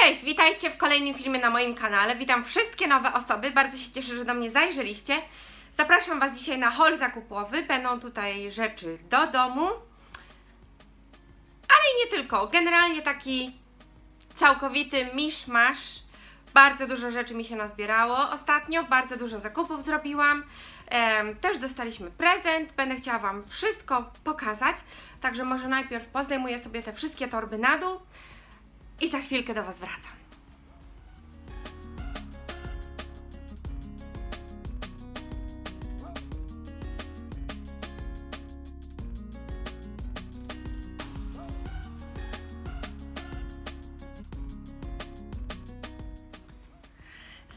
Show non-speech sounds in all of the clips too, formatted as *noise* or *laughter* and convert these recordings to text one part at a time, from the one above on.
Cześć, witajcie w kolejnym filmie na moim kanale. Witam wszystkie nowe osoby. Bardzo się cieszę, że do mnie zajrzeliście. Zapraszam Was dzisiaj na haul zakupowy. Będą tutaj rzeczy do domu, ale i nie tylko. Generalnie taki całkowity miszmasz. Bardzo dużo rzeczy mi się nazbierało ostatnio, bardzo dużo zakupów zrobiłam. Też dostaliśmy prezent, będę chciała Wam wszystko pokazać. Także może najpierw pozdejmuję sobie te wszystkie torby na dół i za chwilkę do Was wracam.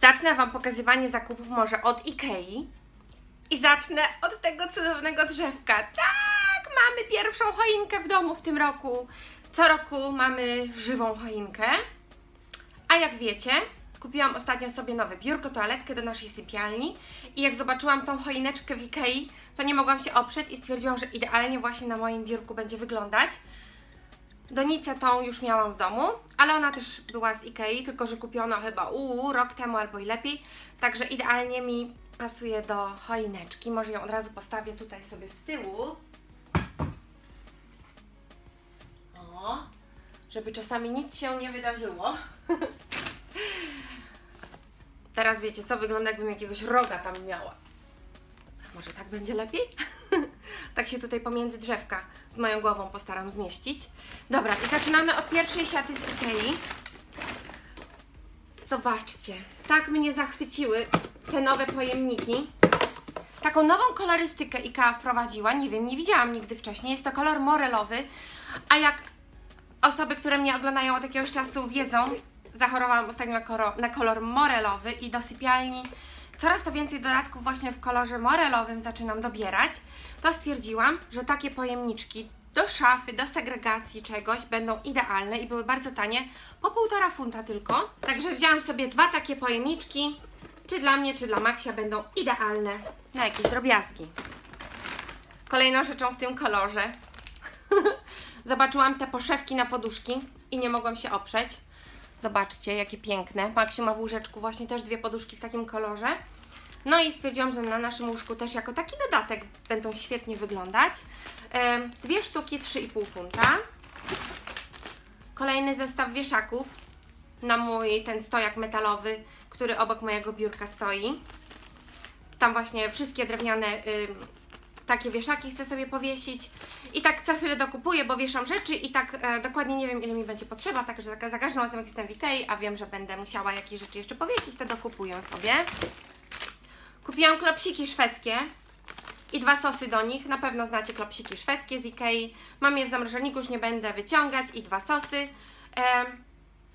Zacznę Wam pokazywanie zakupów może od Ikei i zacznę od tego cudownego drzewka. Tak, mamy pierwszą choinkę w domu w tym roku. Co roku mamy żywą choinkę. A jak wiecie, kupiłam ostatnio sobie nowe biurko, toaletkę do naszej sypialni i jak zobaczyłam tą choineczkę w Ikei, to nie mogłam się oprzeć i stwierdziłam, że idealnie właśnie na moim biurku będzie wyglądać. Donicę tą już miałam w domu, ale ona też była z Ikei, tylko że kupiona chyba uu, rok temu albo i lepiej. Także idealnie mi pasuje do choineczki. Może ją od razu postawię tutaj sobie z tyłu. Żeby czasami nic się nie wydarzyło. *laughs* Teraz wiecie co, wygląda jakbym jakiegoś roga tam miała. Może tak będzie lepiej? *laughs* tak się tutaj pomiędzy drzewka z moją głową postaram zmieścić. Dobra, i zaczynamy od pierwszej siaty z Ikei. Zobaczcie, tak mnie zachwyciły te nowe pojemniki. Taką nową kolorystykę IKEA wprowadziła, nie wiem, nie widziałam nigdy wcześniej. Jest to kolor morelowy, a jak osoby, które mnie oglądają od jakiegoś czasu wiedzą, zachorowałam ostatnio na, koro, na kolor morelowy i do sypialni coraz to więcej dodatków właśnie w kolorze morelowym zaczynam dobierać, to stwierdziłam, że takie pojemniczki do szafy, do segregacji czegoś będą idealne i były bardzo tanie, po półtora funta tylko. Także wzięłam sobie dwa takie pojemniczki, czy dla mnie, czy dla Maxia będą idealne na jakieś drobiazgi. Kolejną rzeczą w tym kolorze *laughs* zobaczyłam te poszewki na poduszki i nie mogłam się oprzeć. Zobaczcie, jakie piękne. Maksiu ma w łóżeczku właśnie też dwie poduszki w takim kolorze. No i stwierdziłam, że na naszym łóżku też jako taki dodatek będą świetnie wyglądać. Dwie sztuki, 3,5 funta. Kolejny zestaw wieszaków na mój ten stojak metalowy, który obok mojego biurka stoi. Tam właśnie wszystkie drewniane takie wieszaki chcę sobie powiesić. I tak co chwilę dokupuję, bo wieszam rzeczy i tak e, dokładnie nie wiem ile mi będzie potrzeba, także za, za każdym razem jak jestem w Ikei, a wiem, że będę musiała jakieś rzeczy jeszcze powiesić, to dokupuję sobie. Kupiłam klopsiki szwedzkie i dwa sosy do nich. Na pewno znacie klopsiki szwedzkie z Ikei. Mam je w zamrażalniku, już nie będę wyciągać i dwa sosy. E,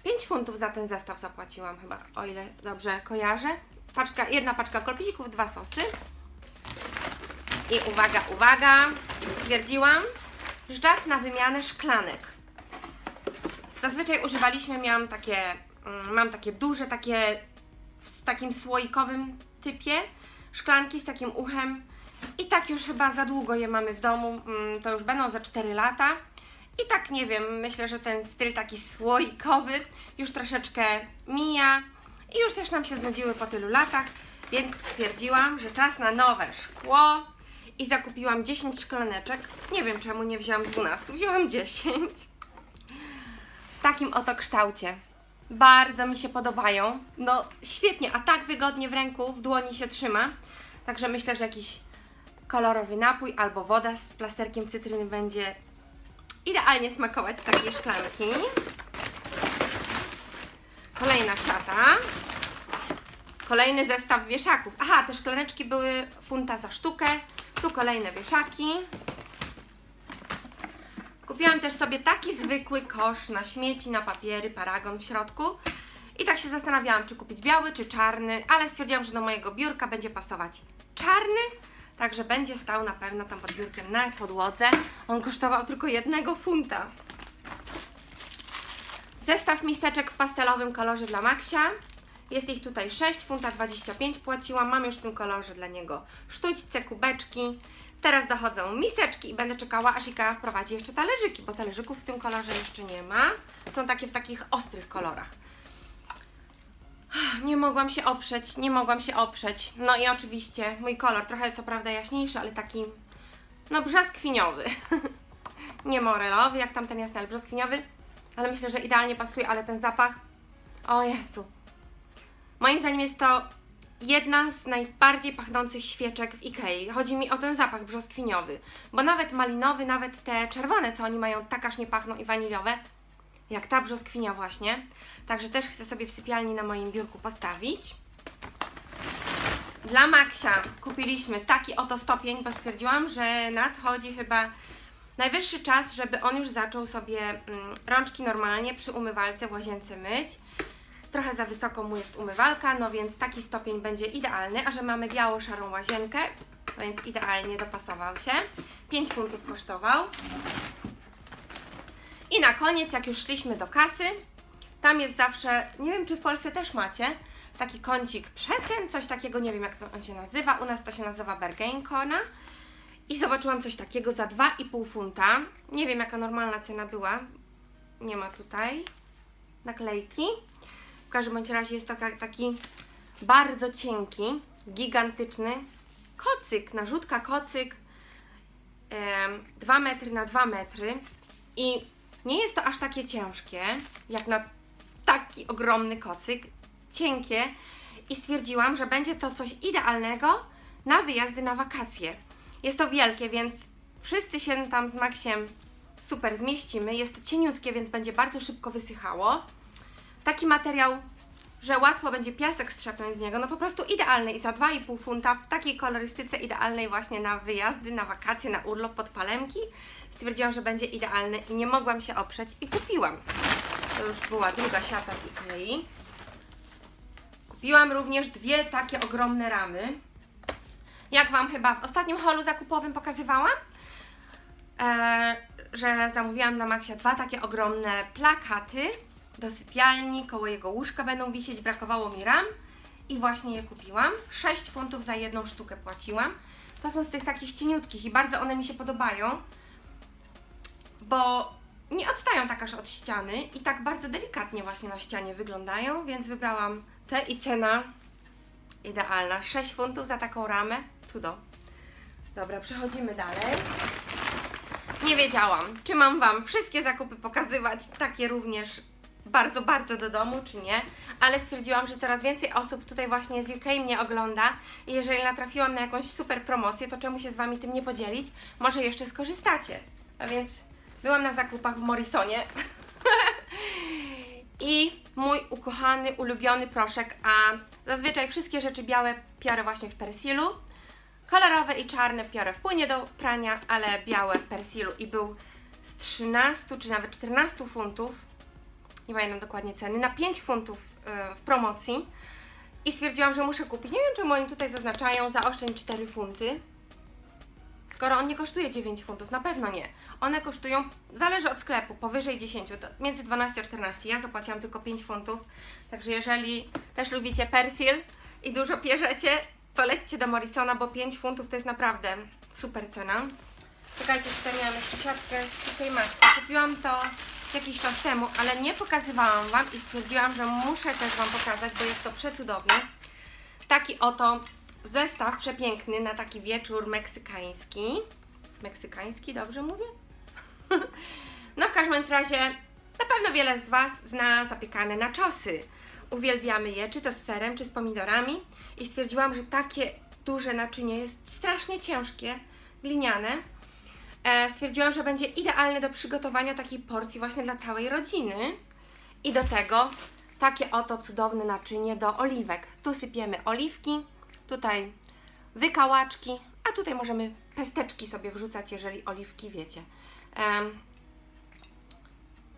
5 funtów za ten zestaw zapłaciłam chyba, o ile dobrze kojarzę. Paczka, jedna paczka klopsików, dwa sosy. I uwaga, uwaga, stwierdziłam, że czas na wymianę szklanek. Zazwyczaj używaliśmy, miałam takie, mm, mam takie duże, takie w takim słoikowym typie szklanki z takim uchem i tak już chyba za długo je mamy w domu, mm, to już będą za 4 lata. I tak nie wiem, myślę, że ten styl taki słoikowy już troszeczkę mija i już też nam się znudziły po tylu latach, więc stwierdziłam, że czas na nowe szkło i zakupiłam 10 szklaneczek. Nie wiem czemu nie wzięłam 12, wzięłam 10. W takim oto kształcie. Bardzo mi się podobają. No świetnie, a tak wygodnie w ręku, w dłoni się trzyma. Także myślę, że jakiś kolorowy napój albo woda z plasterkiem cytryny będzie idealnie smakować z takiej szklanki. Kolejna siata. Kolejny zestaw wieszaków. Aha, te szklaneczki były funta za sztukę. Tu kolejne wieszaki. Kupiłam też sobie taki zwykły kosz na śmieci, na papiery, paragon w środku. I tak się zastanawiałam, czy kupić biały, czy czarny, ale stwierdziłam, że do mojego biurka będzie pasować czarny, także będzie stał na pewno tam pod biurkiem na podłodze. On kosztował tylko jednego funta. Zestaw miseczek w pastelowym kolorze dla Maxia. Jest ich tutaj 6, funta 25 płaciłam. Mam już w tym kolorze dla niego sztućce, kubeczki. Teraz dochodzą miseczki i będę czekała, aż Ikea wprowadzi jeszcze talerzyki, bo talerzyków w tym kolorze jeszcze nie ma. Są takie w takich ostrych kolorach. Nie mogłam się oprzeć, nie mogłam się oprzeć. No i oczywiście mój kolor, trochę co prawda jaśniejszy, ale taki, no brzoskwiniowy. *laughs* nie morelowy, jak tamten jasny, ale brzoskwiniowy. Ale myślę, że idealnie pasuje, ale ten zapach, o Jezu. Moim zdaniem jest to jedna z najbardziej pachnących świeczek w Ikei. Chodzi mi o ten zapach brzoskwiniowy, bo nawet malinowy, nawet te czerwone, co oni mają, tak aż nie pachną i waniliowe, jak ta brzoskwinia właśnie. Także też chcę sobie w sypialni na moim biurku postawić. Dla Maxia kupiliśmy taki oto stopień, bo stwierdziłam, że nadchodzi chyba najwyższy czas, żeby on już zaczął sobie mm, rączki normalnie przy umywalce w łazience myć. Trochę za wysoko mu jest umywalka, no więc taki stopień będzie idealny, a że mamy biało-szarą łazienkę, to więc idealnie dopasował się. 5 funtów kosztował. I na koniec, jak już szliśmy do kasy, tam jest zawsze, nie wiem czy w Polsce też macie, taki kącik przecen, coś takiego, nie wiem jak to on się nazywa, u nas to się nazywa Bergenkona. I zobaczyłam coś takiego za 2,5 funta. Nie wiem jaka normalna cena była, nie ma tutaj naklejki. W każdym bądź razie jest to taki bardzo cienki, gigantyczny kocyk, narzutka kocyk 2 metry na 2 metry i nie jest to aż takie ciężkie, jak na taki ogromny kocyk, cienkie i stwierdziłam, że będzie to coś idealnego na wyjazdy na wakacje. Jest to wielkie, więc wszyscy się tam z Maxiem super zmieścimy. Jest to cieniutkie, więc będzie bardzo szybko wysychało. Taki materiał, że łatwo będzie piasek strzepnąć z niego, no po prostu idealny i za 2,5 funta w takiej kolorystyce idealnej właśnie na wyjazdy, na wakacje, na urlop pod palemki. Stwierdziłam, że będzie idealny i nie mogłam się oprzeć i kupiłam. To już była druga siata z Ikei. Kupiłam również dwie takie ogromne ramy. Jak Wam chyba w ostatnim holu zakupowym pokazywałam, e, że zamówiłam dla Maxia dwa takie ogromne plakaty do sypialni, koło jego łóżka będą wisieć, brakowało mi ram i właśnie je kupiłam. 6 funtów za jedną sztukę płaciłam. To są z tych takich cieniutkich i bardzo one mi się podobają, bo nie odstają tak aż od ściany i tak bardzo delikatnie właśnie na ścianie wyglądają, więc wybrałam te i cena idealna. 6 funtów za taką ramę. Cudo. Dobra, przechodzimy dalej. Nie wiedziałam, czy mam Wam wszystkie zakupy pokazywać, takie również bardzo, bardzo do domu, czy nie, ale stwierdziłam, że coraz więcej osób tutaj właśnie z UK mnie ogląda i jeżeli natrafiłam na jakąś super promocję, to czemu się z Wami tym nie podzielić? Może jeszcze skorzystacie. A więc byłam na zakupach w Morrisonie *laughs* i mój ukochany, ulubiony proszek, a zazwyczaj wszystkie rzeczy białe piorę właśnie w persilu. Kolorowe i czarne piorę w płynie do prania, ale białe w persilu i był z 13 czy nawet 14 funtów, nie pamiętam dokładnie ceny, na 5 funtów y, w promocji i stwierdziłam, że muszę kupić. Nie wiem czemu oni tutaj zaznaczają zaoszczędź 4 funty, skoro on nie kosztuje 9 funtów, na pewno nie. One kosztują, zależy od sklepu, powyżej 10, to między 12 a 14. Ja zapłaciłam tylko 5 funtów, także jeżeli też lubicie persil i dużo bierzecie, to lećcie do Morrisona, bo 5 funtów to jest naprawdę super cena. Czekajcie, tutaj miałam jeszcze siatkę z tutaj Maxa. Kupiłam to jakiś czas temu, ale nie pokazywałam Wam i stwierdziłam, że muszę też Wam pokazać, bo jest to przecudowne. Taki oto zestaw przepiękny na taki wieczór meksykański. Meksykański, dobrze mówię? *laughs* no w każdym razie na pewno wiele z Was zna zapiekane naczosy. Uwielbiamy je, czy to z serem, czy z pomidorami. I stwierdziłam, że takie duże naczynie jest strasznie ciężkie, gliniane. E, stwierdziłam, że będzie idealne do przygotowania takiej porcji właśnie dla całej rodziny. I do tego takie oto cudowne naczynie do oliwek. Tu sypiemy oliwki, tutaj wykałaczki, a tutaj możemy pesteczki sobie wrzucać, jeżeli oliwki wiecie.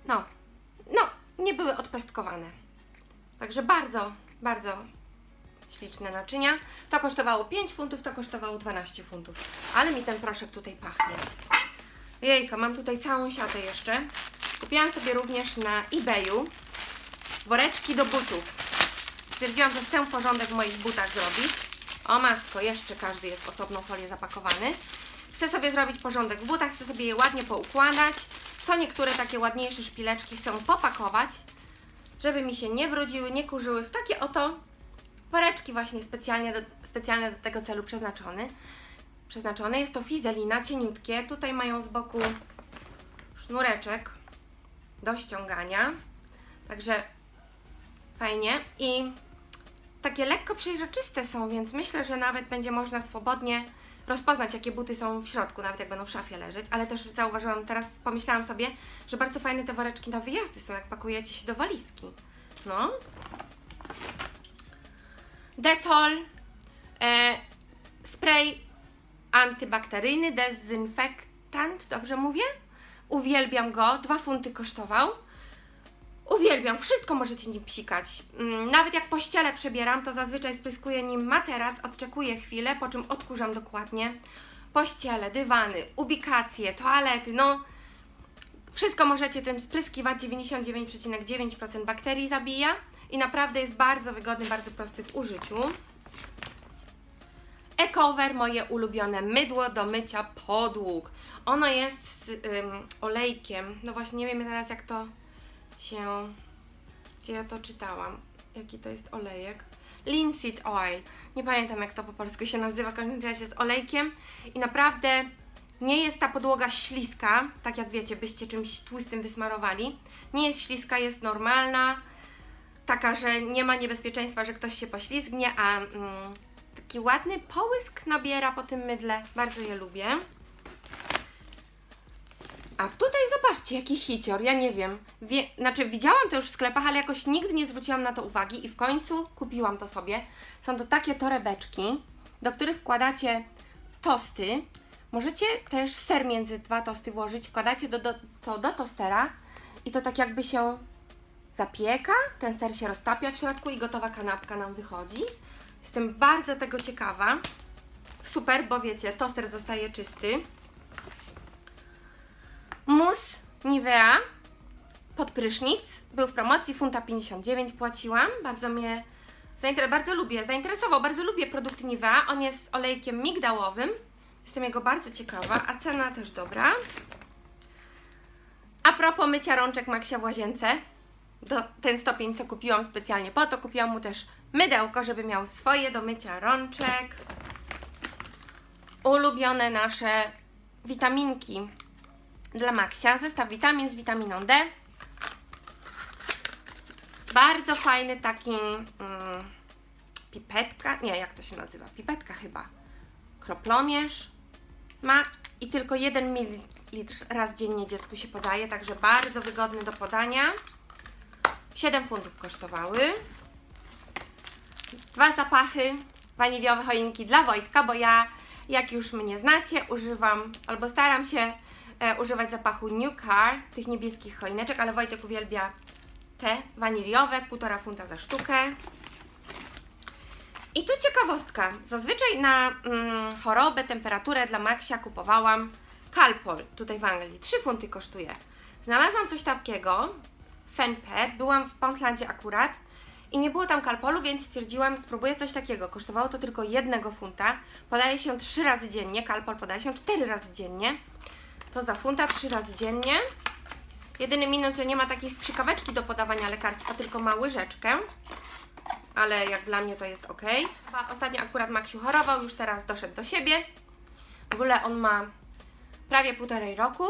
No, no, nie były odpestkowane. Także bardzo, bardzo śliczne naczynia. To kosztowało 5 funtów, to kosztowało 12 funtów. Ale mi ten proszek tutaj pachnie. Jejka, mam tutaj całą siatę jeszcze. Kupiłam sobie również na eBayu woreczki do butów. Stwierdziłam, że chcę porządek w moich butach zrobić. O matko, jeszcze każdy jest w osobną folię zapakowany. Chcę sobie zrobić porządek w butach, chcę sobie je ładnie poukładać. Co niektóre takie ładniejsze szpileczki chcę popakować, żeby mi się nie brudziły, nie kurzyły w takie oto woreczki właśnie specjalnie do, do tego celu przeznaczone. Przeznaczone jest to fizelina, cieniutkie. Tutaj mają z boku sznureczek do ściągania. Także fajnie i takie lekko przejrzyste są, więc myślę, że nawet będzie można swobodnie rozpoznać, jakie buty są w środku, nawet jak będą w szafie leżeć, ale też zauważyłam, teraz pomyślałam sobie, że bardzo fajne te woreczki na wyjazdy są, jak pakujecie się do walizki. No. Dettol, e, spray antybakteryjny, dezynfektant, dobrze mówię? Uwielbiam go, dwa funty kosztował. Uwielbiam, wszystko możecie nim psikać. Mm, Nawet jak pościele przebieram, to zazwyczaj spryskuję nim materac, odczekuję chwilę, po czym odkurzam dokładnie. Pościele, dywany, ubikacje, toalety, no wszystko możecie tym spryskiwać, 99,9% bakterii zabija i naprawdę jest bardzo wygodny, bardzo prosty w użyciu. Ecover, moje ulubione mydło do mycia podłóg. Ono jest z ym, olejkiem. No właśnie, nie wiem teraz jak to się. Gdzie ja to czytałam? Jaki to jest olejek? Linseed oil. Nie pamiętam jak to po polsku się nazywa, w każdym razie z olejkiem. I naprawdę nie jest ta podłoga śliska, tak jak wiecie, byście czymś tłustym wysmarowali. Nie jest śliska, jest normalna. Taka, że nie ma niebezpieczeństwa, że ktoś się poślizgnie, a mm, taki ładny połysk nabiera po tym mydle. Bardzo je lubię. A tutaj zobaczcie, jaki hicior, ja nie wiem. Wie, znaczy, widziałam to już w sklepach, ale jakoś nigdy nie zwróciłam na to uwagi i w końcu kupiłam to sobie. Są to takie torebeczki, do których wkładacie tosty. Możecie też ser między dwa tosty włożyć, wkładacie do, do, to do tostera i to tak jakby się zapieka, ten ser się roztapia w środku i gotowa kanapka nam wychodzi. Jestem bardzo tego ciekawa. Super, bo wiecie, toster zostaje czysty. Mus Nivea pod prysznic. Był w promocji, funta 59 płaciłam. Bardzo mnie zainter- bardzo lubię, zainteresował, bardzo lubię produkt Nivea. On jest olejkiem migdałowym. Jestem jego bardzo ciekawa, a cena też dobra. A propos mycia rączek Maxia w łazience, do, ten stopień, co kupiłam specjalnie po to, kupiłam mu też mydełko, żeby miał swoje do mycia rączek. Ulubione nasze witaminki dla Maxia. Zestaw witamin z witaminą D. Bardzo fajny taki mm, pipetka, nie, jak to się nazywa? Pipetka chyba. Kroplomierz ma i tylko 1 ml raz dziennie dziecku się podaje, także bardzo wygodny do podania. 7 funtów kosztowały. Dwa zapachy waniliowe choinki dla Wojtka, bo ja, jak już mnie znacie, używam albo staram się e, używać zapachu New Car, tych niebieskich choineczek, ale Wojtek uwielbia te waniliowe, półtora funta za sztukę. I tu ciekawostka. Zazwyczaj na mm, chorobę, temperaturę dla Maxia kupowałam Calpol, tutaj w Anglii. 3 funty kosztuje. Znalazłam coś takiego, Fenpet, byłam w Pontlandzie akurat i nie było tam Calpolu, więc stwierdziłam, spróbuję coś takiego. Kosztowało to tylko jednego funta. Podaje się 3 razy dziennie, Calpol podaje się 4 razy dziennie. To za funta 3 razy dziennie. Jedyny minus, że nie ma takiej strzykaweczki do podawania lekarstwa, tylko ma łyżeczkę. Ale jak dla mnie to jest ok. Ostatnio akurat Maksiu chorował, już teraz doszedł do siebie. W ogóle on ma prawie półtorej roku,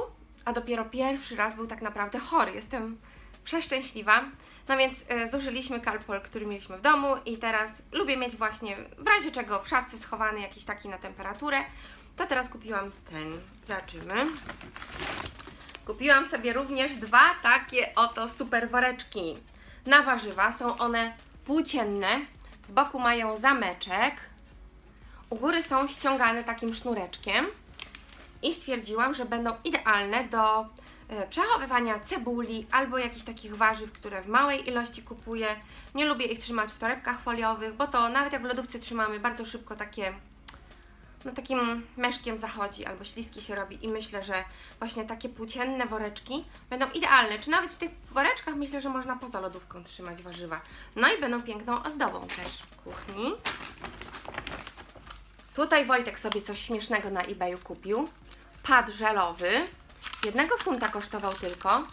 a dopiero pierwszy raz był tak naprawdę chory. Jestem przeszczęśliwa. No więc e, zużyliśmy kalpol, który mieliśmy w domu i teraz lubię mieć właśnie w razie czego w szafce schowany jakiś taki na temperaturę. To teraz kupiłam ten. Zobaczymy. Kupiłam sobie również dwa takie oto super woreczki na warzywa. Są one płócienne. Z boku mają zameczek. U góry są ściągane takim sznureczkiem. I stwierdziłam, że będą idealne do przechowywania cebuli albo jakichś takich warzyw, które w małej ilości kupuję. Nie lubię ich trzymać w torebkach foliowych, bo to nawet jak w lodówce trzymamy, bardzo szybko takie no takim meszkiem zachodzi albo śliski się robi i myślę, że właśnie takie płócienne woreczki będą idealne. Czy nawet w tych woreczkach myślę, że można poza lodówką trzymać warzywa. No i będą piękną ozdobą też w kuchni. Tutaj Wojtek sobie coś śmiesznego na eBayu kupił. Pad żelowy. Jednego funta kosztował tylko.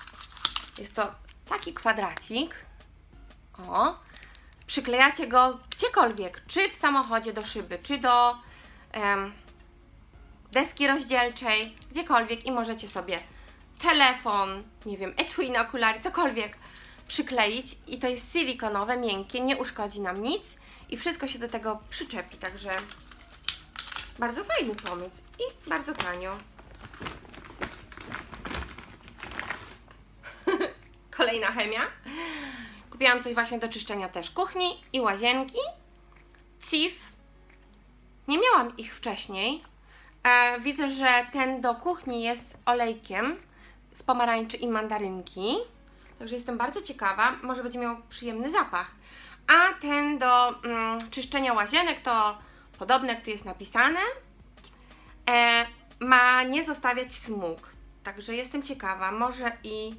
Jest to taki kwadracik. O, przyklejacie go gdziekolwiek, czy w samochodzie do szyby, czy do em, deski rozdzielczej, gdziekolwiek i możecie sobie telefon, nie wiem, etui na okulary, cokolwiek przykleić i to jest silikonowe, miękkie, nie uszkodzi nam nic i wszystko się do tego przyczepi, także bardzo fajny pomysł i bardzo tanio. Kolejna chemia. Kupiłam coś właśnie do czyszczenia też kuchni i łazienki. CIF. Nie miałam ich wcześniej. E, widzę, że ten do kuchni jest olejkiem z pomarańczy i mandarynki. Także jestem bardzo ciekawa. Może będzie miał przyjemny zapach. A ten do mm, czyszczenia łazienek to podobne, jak tu jest napisane. E, ma nie zostawiać smug. Także jestem ciekawa. Może i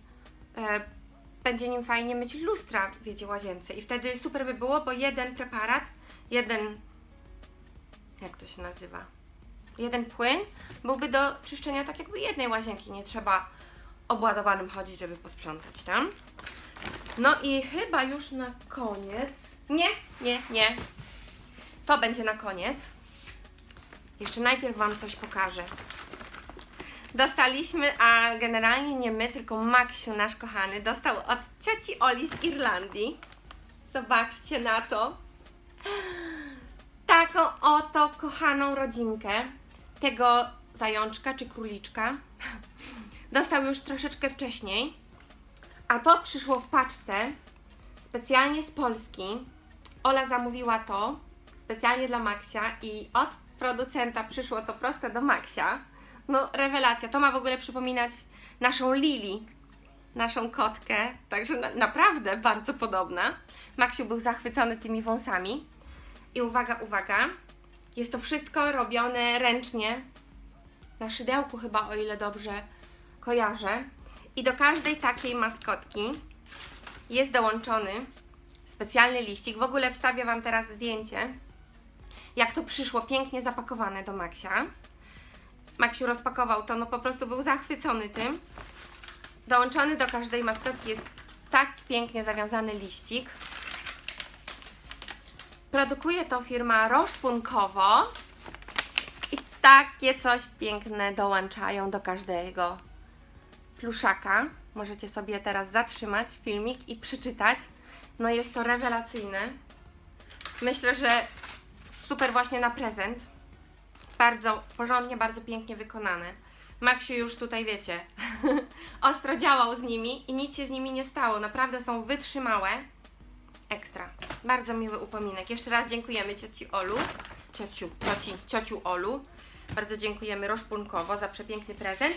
e, będzie nim fajnie myć lustra, wiecie, łazience. I wtedy super by było, bo jeden preparat, jeden. Jak to się nazywa? Jeden płyn byłby do czyszczenia tak jakby jednej łazienki. Nie trzeba obładowanym chodzić, żeby posprzątać tam. No i chyba już na koniec. Nie, nie, nie. To będzie na koniec. Jeszcze najpierw Wam coś pokażę. Dostaliśmy, a generalnie nie my, tylko Maksiu, nasz kochany, dostał od cioci Oli z Irlandii. Zobaczcie na to. Taką oto kochaną rodzinkę tego zajączka czy króliczka. Dostał już troszeczkę wcześniej, a to przyszło w paczce specjalnie z Polski. Ola zamówiła to specjalnie dla Maksia i od producenta przyszło to prosto do Maksia. No, rewelacja. To ma w ogóle przypominać naszą Lili, naszą kotkę. Także na, naprawdę bardzo podobna. Maksiu był zachwycony tymi wąsami. I uwaga, uwaga. Jest to wszystko robione ręcznie. Na szydełku chyba, o ile dobrze kojarzę. I do każdej takiej maskotki jest dołączony specjalny liścik. W ogóle wstawię Wam teraz zdjęcie, jak to przyszło pięknie zapakowane do Maksia. Maksiu rozpakował to, no po prostu był zachwycony tym. Dołączony do każdej maskotki jest tak pięknie zawiązany liścik. Produkuje to firma Roszpunkowo i takie coś piękne dołączają do każdego pluszaka. Możecie sobie teraz zatrzymać filmik i przeczytać. No jest to rewelacyjne. Myślę, że super właśnie na prezent. Bardzo porządnie, bardzo pięknie wykonane. Maksiu już tutaj wiecie, *laughs* ostro działał z nimi i nic się z nimi nie stało. Naprawdę są wytrzymałe. Ekstra. Bardzo miły upominek. Jeszcze raz dziękujemy cioci Olu. Ciociu, cioci, ciociu Olu. Bardzo dziękujemy Roszpunkowo za przepiękny prezent.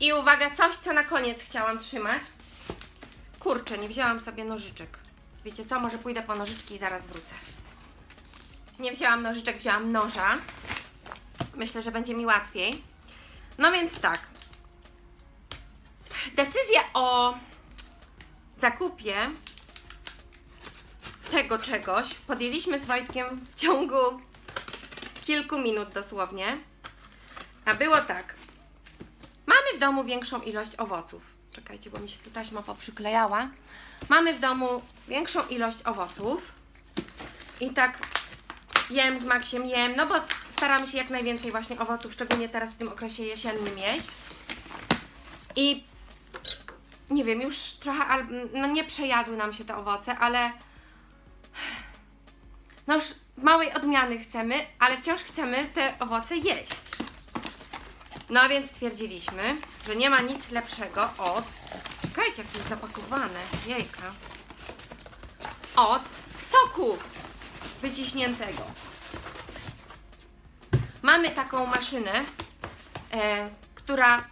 I uwaga, coś co na koniec chciałam trzymać. Kurczę, nie wzięłam sobie nożyczek. Wiecie co? Może pójdę po nożyczki i zaraz wrócę. Nie wzięłam nożyczek, wzięłam noża. Myślę, że będzie mi łatwiej. No więc tak. Decyzja o zakupie tego czegoś podjęliśmy z Wojtkiem w ciągu kilku minut dosłownie. A było tak. Mamy w domu większą ilość owoców. Czekajcie, bo mi się tu taśma poprzyklejała. Mamy w domu większą ilość owoców. I tak jem z Maksiem, jem, no bo staramy się jak najwięcej właśnie owoców, szczególnie teraz w tym okresie jesiennym jeść. I nie wiem, już trochę, no nie przejadły nam się te owoce, ale no już małej odmiany chcemy, ale wciąż chcemy te owoce jeść. No więc stwierdziliśmy, że nie ma nic lepszego od. Czekajcie, jak to jest zapakowane. Jejka. Od soku wyciśniętego. Mamy taką maszynę, e, która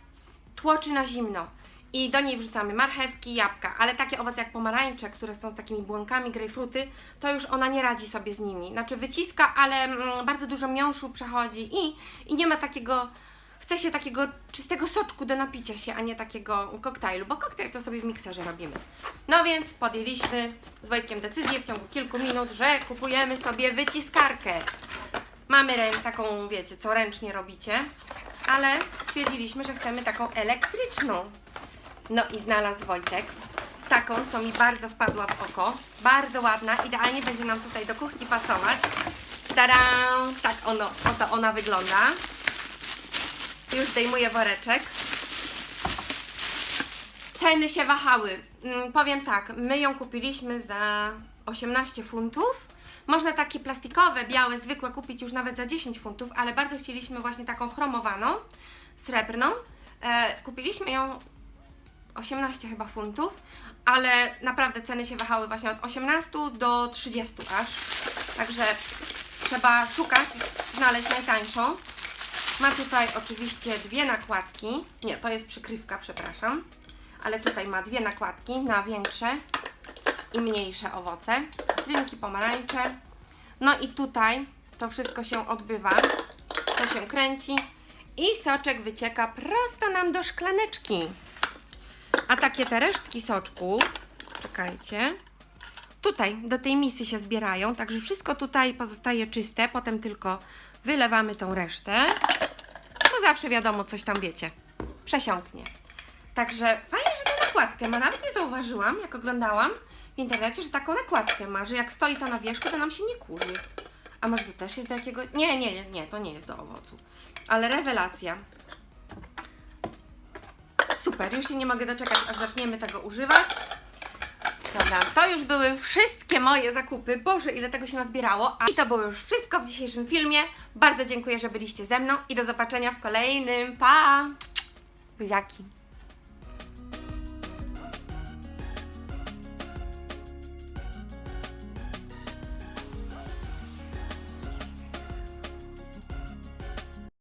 tłoczy na zimno. I do niej wrzucamy marchewki, jabłka, ale takie owoce jak pomarańcze, które są z takimi błąkami, grejpfruty, to już ona nie radzi sobie z nimi. Znaczy wyciska, ale mm, bardzo dużo miąższu przechodzi i, i nie ma takiego, chce się takiego czystego soczku do napicia się, a nie takiego koktajlu, bo koktajl to sobie w mikserze robimy. No więc podjęliśmy z Wojtkiem decyzję w ciągu kilku minut, że kupujemy sobie wyciskarkę. Mamy rę- taką, wiecie, co ręcznie robicie, ale stwierdziliśmy, że chcemy taką elektryczną. No i znalazł Wojtek taką, co mi bardzo wpadła w oko. Bardzo ładna, idealnie będzie nam tutaj do kuchni pasować. Tada! Tak ono, oto ona wygląda. Już zdejmuję woreczek. Ceny się wahały. Mm, powiem tak, my ją kupiliśmy za 18 funtów. Można takie plastikowe, białe, zwykłe kupić już nawet za 10 funtów, ale bardzo chcieliśmy właśnie taką chromowaną, srebrną. E, kupiliśmy ją 18 chyba funtów, ale naprawdę ceny się wahały właśnie od 18 do 30 aż. Także trzeba szukać, znaleźć najtańszą. Ma tutaj oczywiście dwie nakładki. Nie, to jest przykrywka, przepraszam. Ale tutaj ma dwie nakładki na większe i mniejsze owoce. Cytrynki, pomarańcze. No i tutaj to wszystko się odbywa. To się kręci i soczek wycieka prosto nam do szklaneczki. A takie te resztki soczku, czekajcie, tutaj do tej misy się zbierają, także wszystko tutaj pozostaje czyste, potem tylko wylewamy tą resztę, bo zawsze wiadomo, coś tam wiecie, przesiąknie. Także fajnie, że tę nakładkę ma, nawet nie zauważyłam, jak oglądałam w internecie, że taką nakładkę ma, że jak stoi to na wierzchu, to nam się nie kurzy. A może to też jest do jakiegoś... Nie, nie, nie, nie, to nie jest do owocu. Ale rewelacja. Super, już się nie mogę doczekać, aż zaczniemy tego używać. Dobra, to już były wszystkie moje zakupy. Boże, ile tego się nazbierało. A i to było już wszystko w dzisiejszym filmie. Bardzo dziękuję, że byliście ze mną i do zobaczenia w kolejnym. Pa! Buziaki.